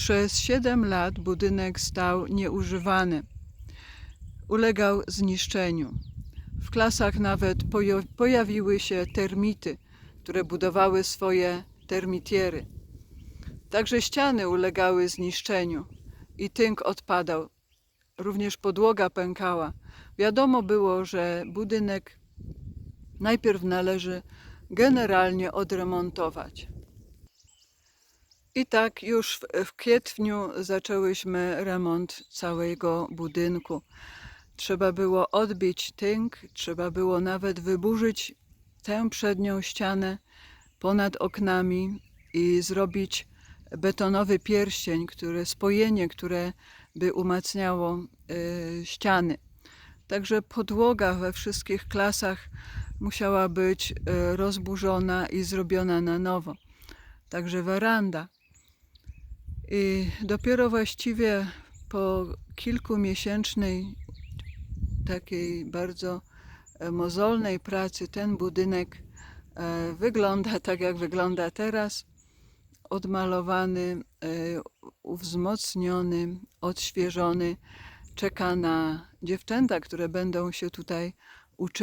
Przez 7 lat budynek stał nieużywany. Ulegał zniszczeniu. W klasach nawet pojawiły się termity, które budowały swoje termitiery. Także ściany ulegały zniszczeniu i tynk odpadał. Również podłoga pękała. Wiadomo było, że budynek najpierw należy generalnie odremontować. I tak już w, kwietniu zaczęłyśmy remont całego budynku. Trzeba było odbić tynk, trzeba było nawet wyburzyć tę przednią ścianę ponad oknami i zrobić betonowy pierścień, które, spojenie, które by umacniało y, ściany. Także podłoga we wszystkich klasach musiała być y, rozburzona i zrobiona na nowo. Także weranda. I dopiero właściwie po kilkumiesięcznej takiej bardzo mozolnej pracy ten budynek e, wygląda tak, jak wygląda teraz. Odmalowany, e, uwzmocniony, odświeżony. Czeka na dziewczęta, które będą się tutaj